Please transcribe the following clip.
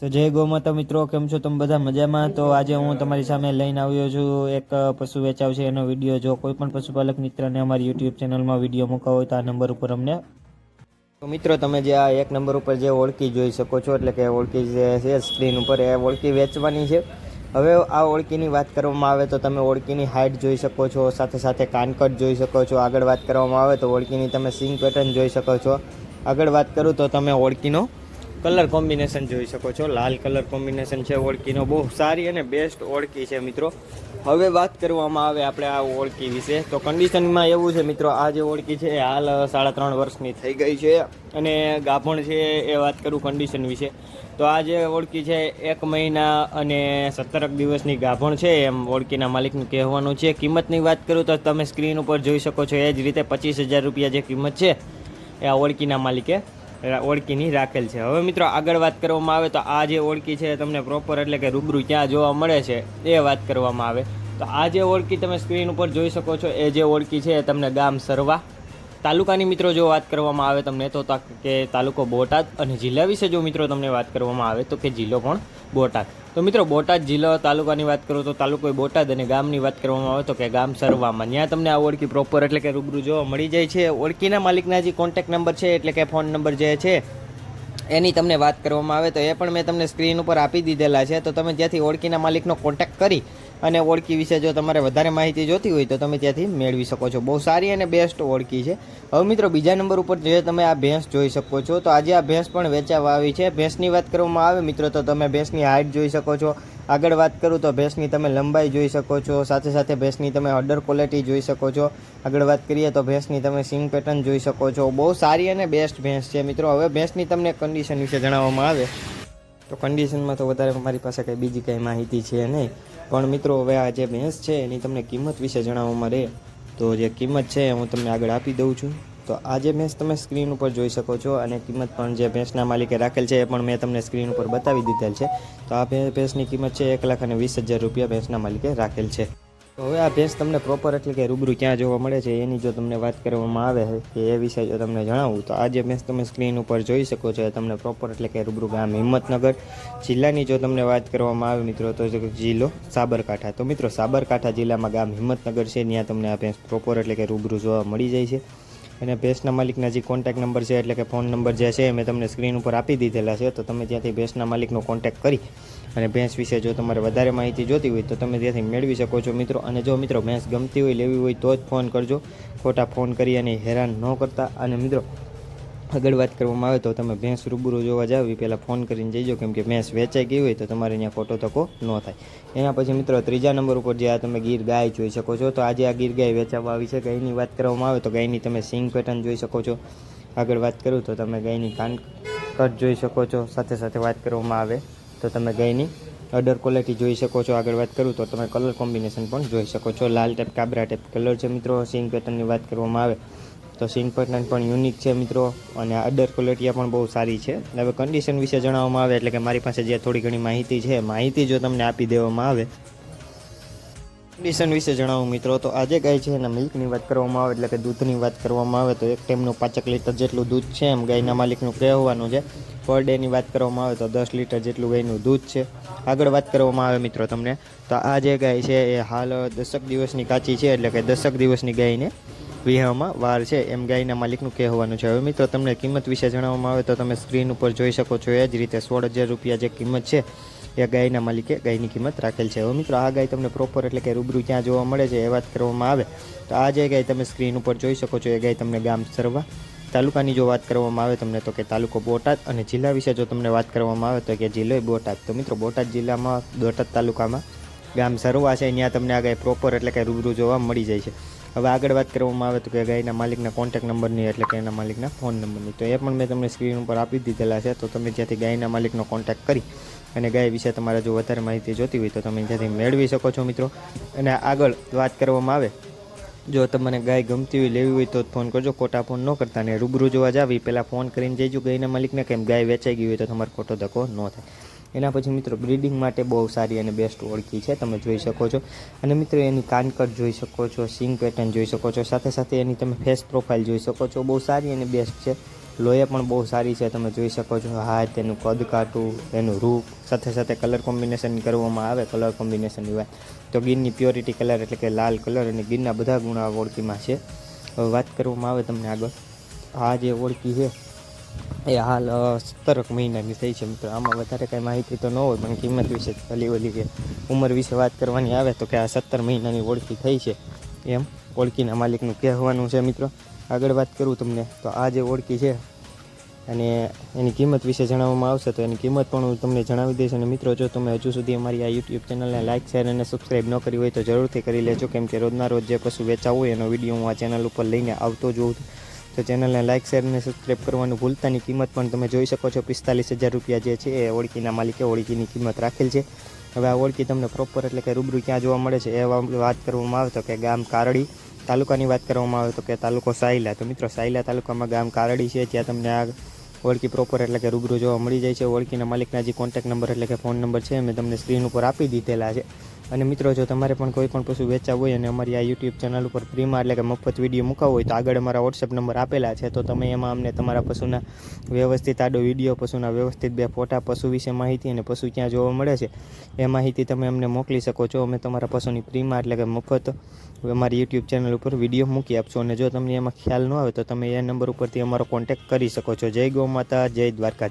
તો જય ગૌમાતા મિત્રો, કેમ છો તમે બધા મજામાં? તો આજે હું તમારી સામે લઈને આવ્યો છું એક પશુ વેચાવ છે એનો વીડિયો. જો કોઈ પણ પશુપાલક મિત્રને અમારી યુટ્યુબ ચેનલમાં વીડિયો મૂકવા હોય તો આ નંબર ઉપર અમને તો મિત્રો, તમે જે આ એક નંબર ઉપર જે ઓળખી જોઈ શકો છો, એટલે કે ઓળખી જે છે, સ્ક્રીન ઉપર એ ઓળખી વેચવાની છે. હવે આ ઓળખીની વાત કરવામાં આવે તો તમે ઓળખીની હાઇટ જોઈ શકો છો, સાથે સાથે કાનકટ જોઈ શકો છો. આગળ વાત કરવામાં આવે તો ઓળખીની તમે સિંગ પેટર્ન જોઈ શકો છો. આગળ વાત કરું તો તમે ઓળખીનો કલર કોમ્બિનેશન જોઈ શકો છો. લાલ કલર કોમ્બિનેશન છે ઓળકીનો બહુ સારી અને બેસ્ટ ઓળખી છે મિત્રો. હવે વાત કરવામાં આવે આપણે આ ઓળખી વિશે. તો કન્ડિશનમાં એવું છે મિત્રો, આ જે ઓળખી છે એ હાલ સાડા ત્રણ વર્ષની થઈ ગઈ છે અને ગાભણ છે એ વાત કરું કન્ડિશન વિશે. તો આ જે ઓળખી છે એક મહિના અને સત્તરક દિવસની ગાભણ છે એમ ઓળખીના માલિકનું કહેવાનું છે. કિંમતની વાત કરું તો તમે સ્ક્રીન ઉપર જોઈ શકો છો એ જ રીતે પચીસ હજાર રૂપિયા જે કિંમત છે એ આ ઓળખીના માલિકે ઓળખીની રાખેલ છે. હવે મિત્રો આગળ વાત કરવામાં આવે તો આ જે ઓળખી છે તમને પ્રોપર એટલે કે રૂબરૂ ક્યાં જોવા મળે છે એ વાત કરવામાં આવે. તો આ જે ઓળખી તમે સ્ક્રીન ઉપર જોઈ શકો છો, એ જે ઓળખી છે એ તમને ગામ સરવા તાલુકાની મિત્રો જો વાત કરવામાં આવે તમને તો કે તાલુકો બોટાદ અને જિલ્લા વિશે જો મિત્રો તમને વાત કરવામાં આવે તો કે જિલ્લો પણ બોટાદ. તો મિત્રો બોટાદ જિલ્લો તાલુકાની વાત કરું તો તાલુકો બોટાદ અને ગામની વાત કરવામાં આવે તો કે ગામ સરવામાં. ત્યાં તમને આ ઓળખી પ્રોપર એટલે કે રૂબરૂ જોવા મળી જાય છે. ઓળખીના માલિકના જે કોન્ટેક્ટ નંબર છે એટલે કે ફોન નંબર જે છે, એની તમને વાત કરવામાં આવે તો એ પણ મેં તમને સ્ક્રીન ઉપર આપી દીધેલા છે. તો તમે ત્યાંથી ઓળખીના માલિકનો કોન્ટેક્ટ કરી અને ઓળખી વિશે જો તમારે વધારે માહિતી જોતી હોય તો તમે ત્યાંથી મેળવી શકો છો. બહુ સારી અને બેસ્ટ ઓળખી છે. હવે મિત્રો બીજા નંબર ઉપર જે તમે આ ભેંસ જોઈ શકો છો, તો આજે આ ભેંસ પણ વેચાવા આવી છે. ભેંસની વાત કરવામાં આવે મિત્રો, તો તમે ભેંસની હાઇટ જોઈ શકો છો. આગળ વાત કરું તો ભેંસની તમે લંબાઈ જોઈ શકો છો. સાથે સાથે ભેંસની તમે અડર ક્વોલિટી જોઈ શકો છો. આગળ વાત કરીએ તો ભેંસની તમે સિંગ પેટર્ન જોઈ શકો છો. બહુ સારી અને બેસ્ટ ભેંસ છે મિત્રો. હવે ભેંસની તમને કન્ડિશન વિશે જણાવવામાં આવે. તો કન્ડિશનમાં તો વધારે મારી પાસે કંઈ બીજી કંઈ માહિતી છે નહીં. પણ મિત્રો, હવે આ જે ભેંસ છે, એની તમને કિંમત વિશે જણાવવામાં રહે. તો જે કિંમત છે હું તમને આગળ આપી દઉં છું. તો આ જે ભેંસ તમે સ્ક્રીન ઉપર જોઈ શકો છો, અને કિંમત પણ જે ભેંસના માલિકે રાખેલ છે, એ પણ મેં તમને સ્ક્રીન ઉપર બતાવી દીધેલ છે. તો આ ભેંસની કિંમત છે, એક લાખ અને વીસ હજાર રૂપિયા ભેંસના માલિકે રાખેલ છે. તો હવે આ ભેંસ તમને પ્રોપર એટલે કે રૂબરૂ ક્યાં જોવા મળે છે, એની જો તમને વાત કરવામાં આવે કે એ વિશે જો તમને જણાવું, તો આ જે ભેંસ તમે સ્ક્રીન ઉપર જોઈ શકો છો તમને પ્રોપર એટલે કે રૂબરૂ ગામ હિંમતનગર જિલ્લાની જો તમને વાત કરવામાં આવે મિત્રો, તો જિલ્લો સાબરકાંઠા. તો મિત્રો, સાબરકાંઠા જિલ્લામાં ગામ હિંમતનગર છે, ત્યાં તમને આ ભેંસ પ્રોપર એટલે કે રૂબરૂ જોવા મળી જાય છે. અને ભેંસના માલિકના જે કોન્ટેક્ટ નંબર છે, એટલે કે ફોન નંબર જે છે મેં તમને સ્ક્રીન ઉપર આપી દીધેલા છે. તો તમે ત્યાંથી ભેંસના માલિકનો કોન્ટેક કરી અને ભેંસ વિશે જો તમારે વધારે માહિતી જોતી હોય, તો તમે ત્યાંથી મેળવી શકો છો મિત્રો. અને જો મિત્રો ભેંસ ગમતી હોય, લેવી હોય, તો જ ફોન કરજો. ખોટા ફોન કરી અને હેરાન ન કરતા. અને મિત્રો આગળ વાત કરવામાં આવે તો તમે ભેંસ રૂબરૂ જોવા જાવ એ પહેલાં ફોન કરીને જઈજો, કેમ કે ભેંસ વેચાઈ ગઈ હોય તો તમારે અહીંયા ખોટો તકો ન થાય. એના પછી મિત્રો ત્રીજા નંબર ઉપર જે આ તમે ગીર ગાય જોઈ શકો છો, તો આજે આ ગીર ગાય વેચાવા આવી છે. ગાયની વાત કરવામાં આવે તો ગાયની તમે સિંગ પેટર્ન જોઈ શકો છો. આગળ વાત કરું તો તમે ગાયની કાન કટ જોઈ શકો છો. સાથે સાથે વાત કરવામાં આવે તો તમે ગાયની અડર ક્વોલિટી જોઈ શકો છો. આગળ વાત કરું તો તમે કલર કોમ્બિનેશન પણ જોઈ શકો છો. લાલ ટેપ કાબરા ટેપ કલર છે મિત્રો. સિંગ પેટર્નની વાત કરવામાં આવે. તો સિંગ પેટર્ન પણ યુનિક છે મિત્રો. અને અડર ક્વોલિટી પણ બહુ સારી છે. હવે કન્ડિશન વિશે જણાવવામાં આવે એટલે કે મારી પાસે જે થોડી ઘણી માહિતી છે માહિતી જો તમને આપી દેવામાં આવે. કન્ડિશન વિશે જણાવું મિત્રો, તો આજે ગાય છે, એના મિલ્કની વાત કરવામાં આવે એટલે કે દૂધની વાત કરવામાં આવે, તો એક ટાઈમનું પાંચક લીટર જેટલું દૂધ છે, એમ ગાયના માલિકનું કહેવાનું છે. પર ડેની વાત કરવામાં આવે તો દસ લીટર જેટલું ગાયનું દૂધ છે. આગળ વાત કરવામાં આવે મિત્રો તમને. તો આ જે ગાય છે, એ હાલ દસક દિવસની કાચી છે, એટલે કે દસક દિવસની ગાયને વિહામાં વાર છે. એમ ગાયના માલિકનું કહેવાનું છે. હવે મિત્રો, તમને કિંમત વિશે જણાવવામાં આવે તો તમે સ્ક્રીન ઉપર જોઈ શકો છો. એ જ રીતે સોળ હજાર રૂપિયા જે કિંમત છે, એ ગાયના માલિકે ગાયની કિંમત રાખેલ છે. હવે મિત્રો, આ ગાય તમને પ્રોપર એટલે કે રૂબરૂ ક્યાં જોવા મળે છે એ વાત કરવામાં આવે. તો આ જે ગાય તમે સ્ક્રીન ઉપર જોઈ શકો છો, એ ગાય તમને ગામ સરવા તાલુકાની જો વાત કરવામાં આવે તમને તો કે તાલુકો બોટાદ અને જિલ્લા વિશે જો તમને વાત કરવામાં આવે તો કે જિલ્લો બોટાદ. તો મિત્રો, બોટાદ જિલ્લામાં બોટાદ તાલુકામાં ગામ સરવા છે. ત્યાં તમને આ ગાય પ્રોપર એટલે કે રૂબરૂ જોવા મળી જાય છે. હવે આગળ વાત કરવામાં આવે તો કે ગાયના માલિકના કોન્ટેક્ટ નંબરની એટલે કે એના માલિકના ફોન નંબરની. તો એ પણ મેં તમને સ્ક્રીન ઉપર આપી દીધેલા છે, તો તમે જ્યાંથી ગાયના માલિકનો કોન્ટેક્ટ કરી અને ગાય વિશે તમારે જો વધારે માહિતી જોતી હોય તો તમે ત્યાંથી મેળવી શકો છો મિત્રો. અને આગળ વાત કરવામાં આવે, જો તમને ગાય ગમતી હોય, લેવી હોય તો ફોન કરજો. ખોટા ફોન ન કરતા ને રૂબરૂ જોવા જાવી પહેલાં ફોન કરીને જઈજો ગાયના માલિકને, કેમ ગાય વેચાઈ ગઈ હોય તો તમારો ખોટો ધક્કો ન થાય. એના પછી મિત્રો બ્રીડિંગ માટે બહુ સારી અને બેસ્ટ ઓળખી છે, તમે જોઈ શકો છો. અને મિત્રો એની કાનકટ જોઈ શકો છો સિંગ પેટર્ન જોઈ શકો છો, સાથે સાથે એની તમે ફેસ પ્રોફાઇલ જોઈ શકો છો, બહુ સારી અને બેસ્ટ છે. લોહી પણ બહુ સારી છે, તમે જોઈ શકો છો હા તેનું કદ કાટું એનું રૂપ, સાથે સાથે કલર કોમ્બિનેશન કરવામાં આવે કલર કોમ્બિનેશનની વાત તો ગીરની પ્યોરિટી કલર એટલે કે લાલ કલર અને ગીરના બધા ગુણા ઓળખીમાં છે. હવે વાત કરવામાં આવે તમને આગળ. આ જે ઓળખી છે એ હાલ સત્તરક મહિનાની થઈ છે મિત્રો. આમાં વધારે કાંઈ માહિતી તો ન હોય, પણ કિંમત વિશે ભલી ઓલી કે ઉંમર વિશે વાત કરવાની આવે તો કે આ સત્તર મહિનાની ઓળખી થઈ છે. એમ, ઓળખીના માલિકનું કહેવાનું છે મિત્રો. આગળ વાત કરું તમને, તો આ જે ઓળખી છે અને એની કિંમત વિશે જણાવવામાં આવશે, તો એની કિંમત પણ હું તમને જણાવી દઈશ. અને મિત્રો, જો તમે હજુ સુધી અમારી આ યુટ્યુબ ચેનલને લાઇક શેર અને સબસ્ક્રાઈબ ન કરી હોય તો જરૂરથી કરી લેજો. કેમ કે રોજના રોજ જે પશુ વેચાવું હોય એનો વીડિયો હું આ ચેનલ ઉપર લઈને આવતો જ હોઉં તો ચેનલને લાઇક શેર અને સબસ્ક્રાઈબ કરવાનું ભૂલતાની કિંમત પણ તમે જોઈ શકો છો. પિસ્તાલીસ હજાર રૂપિયા જે છે એ ઓળખીના માલિકે ઓળખીની કિંમત રાખેલ છે. હવે આ ઓળખી તમને પ્રોપર એટલે કે રૂબરૂ ક્યાં જોવા મળે છે એ વાત કરવામાં આવે તો કે ગામ કારડી તાલુકાની વાત કરવામાં આવે તો કે તાલુકો સાયલા. તો મિત્રો, સાયલા તાલુકામાં ગામ કારડી છે. ત્યાં તમને આ ઓળખી પ્રોપર એટલે કે રૂબરૂ જોવા મળી જાય છે. ઓળખીના માલિકના જે કોન્ટેક્ટ નંબર એટલે કે ફોન નંબર છે મેં તમને સ્ક્રીન ઉપર આપી દીધેલા છે. અને મિત્રો, જો તમારે પણ કોઈ પણ પશુ વેચાવું હોય અને અમારી આ યુટ્યુબ ચેનલ ઉપર ફ્રીમાં એટલે કે મફત વીડિયો મૂકાવો હોય, તો આગળ અમારા વોટ્સએપ નંબર આપેલા છે. તો તમે એમાં અમને તમારા પશુના વ્યવસ્થિત આડો વીડિયો પશુના વ્યવસ્થિત બે ફોટા, પશુ વિશે માહિતી અને પશુ ક્યાં જોવા મળે છે, એ માહિતી તમે અમને મોકલી શકો છો. અમે તમારા પશુની ફ્રીમાં એટલે કે મફત અમારી યુટ્યુબ ચેનલ ઉપર વીડિયો મૂકી આપશો. અને જો તમને એમાં ખ્યાલ ન આવે, તો તમે એ નંબર ઉપરથી અમારો કોન્ટેક્ટ કરી શકો છો. જય ગૌ માતા, જય દ્વારકા